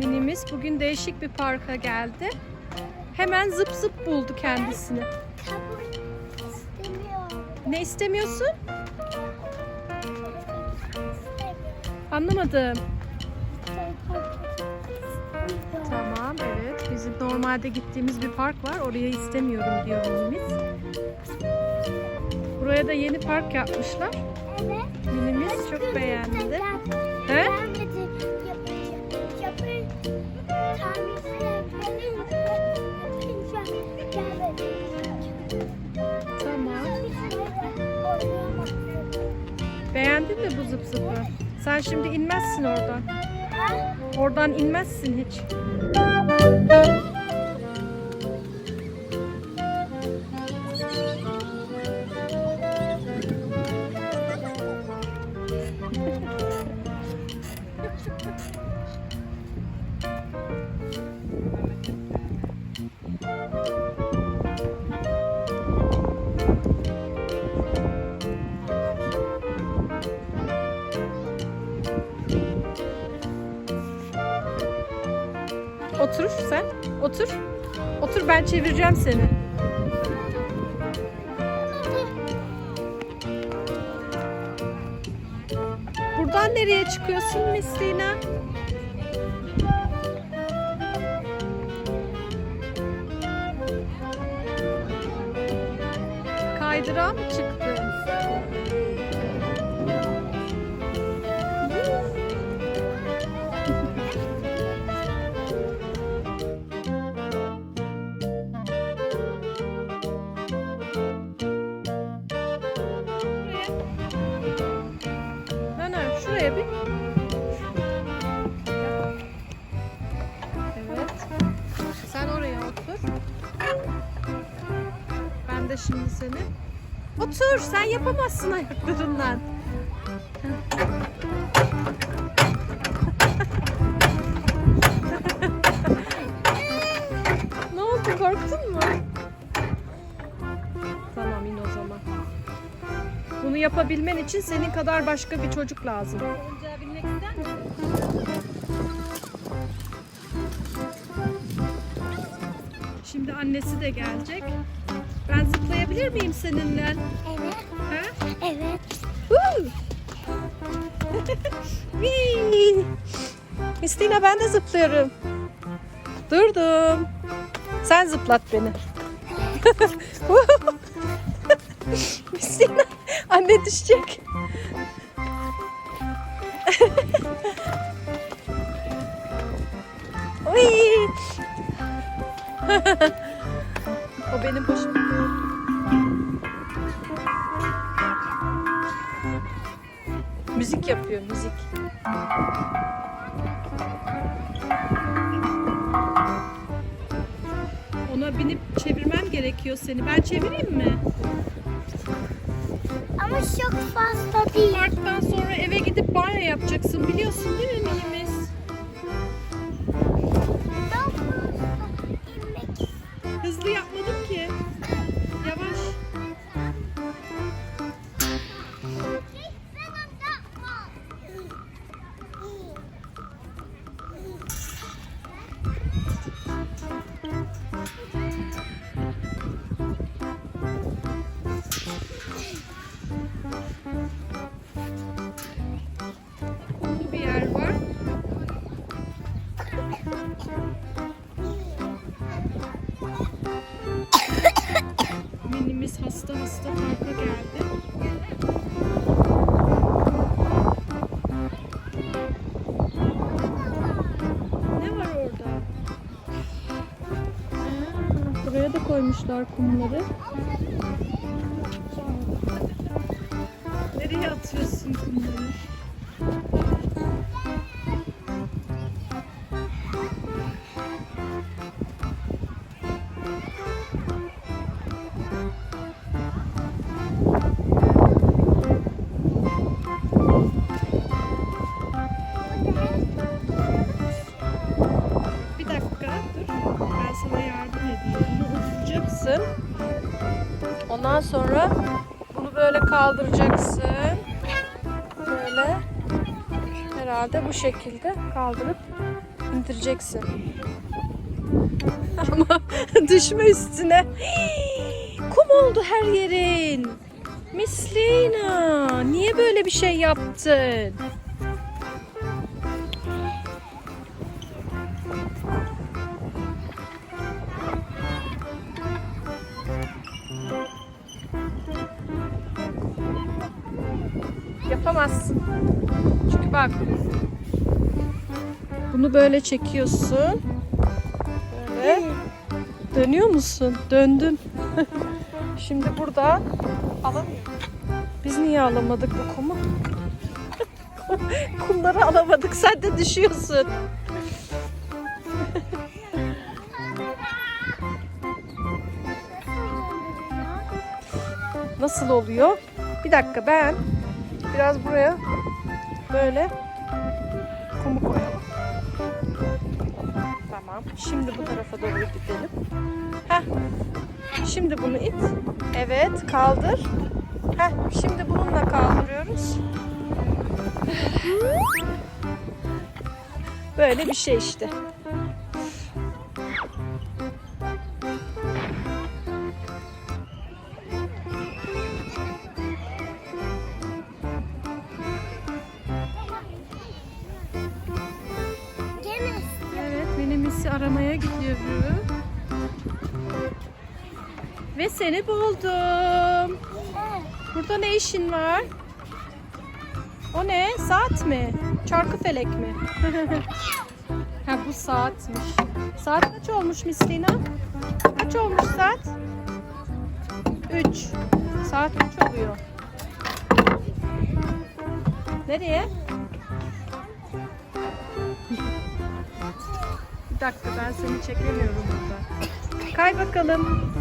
Minimiz bugün değişik bir parka geldi. Hemen zıp zıp buldu kendisini. Ne istemiyorsun? Anlamadım. Tamam evet. Bizim normalde gittiğimiz bir park var. Oraya istemiyorum diyor Minimiz. Buraya da yeni park yapmışlar. Evet. Minimiz çok beğendi. He? Sen şimdi inmezsin oradan. Oradan inmezsin hiç. Otur sen. Otur. Otur ben çevireceğim seni. Buradan nereye çıkıyorsun Mislina? Kaydırağa mı çıktı? Şimdi seni. Otur. Sen yapamazsın ayaklarından. ne oldu? Korktun mu? Tamam in o zaman. Bunu yapabilmen için senin kadar başka bir çocuk lazım. Oyuncağa binmek ister misin? Şimdi annesi de gelecek. Ben zıplayabilir miyim seninle? Evet. Ha? Evet. Mistina ben de zıplıyorum. Durdum. Sen zıplat beni. Mistina anne düşecek. O benim başım. Müzik yapıyor, müzik. Ona binip çevirmem gerekiyor seni. Ben çevireyim mi? Ama çok fazla değil. Parktan sonra eve gidip banyo yapacaksın. Biliyorsun değil mi Minimiz? Hızlı yapmadım bir yer var. Minimiz hasta hasta parka geldi. Ne var orada? Buraya da koymuşlar kumları. Nereye atıyorsun kumları? Sonra bunu böyle kaldıracaksın. Böyle. Herhalde bu şekilde kaldırıp İndireceksin. Ama düşme üstüne. Kum oldu her yerin. Mislina, niye böyle bir şey yaptın? Bak. Bunu böyle çekiyorsun. Böyle. Dönüyor musun? Döndün. Şimdi burada alamıyorum. Biz niye alamadık bu kumu? Kumları alamadık. Sen de düşüyorsun. Nasıl oluyor? Bir dakika ben biraz buraya böyle kumu koyalım. Tamam. Şimdi bu tarafa doğru gidelim. Heh. Şimdi bunu it. Evet, kaldır. Heh, şimdi bununla kaldırıyoruz. Böyle bir şey işte. Minimisi aramaya gidiyorum. Ve seni buldum. Burada ne işin var? O ne? Saat mi? Çarkı felek mi? ha bu saatmiş. Saat kaç olmuş Mislina? Kaç olmuş saat? 3. Saat 3 oluyor. Nereye? Dakika ben seni çekemiyorum burada. Kay bakalım.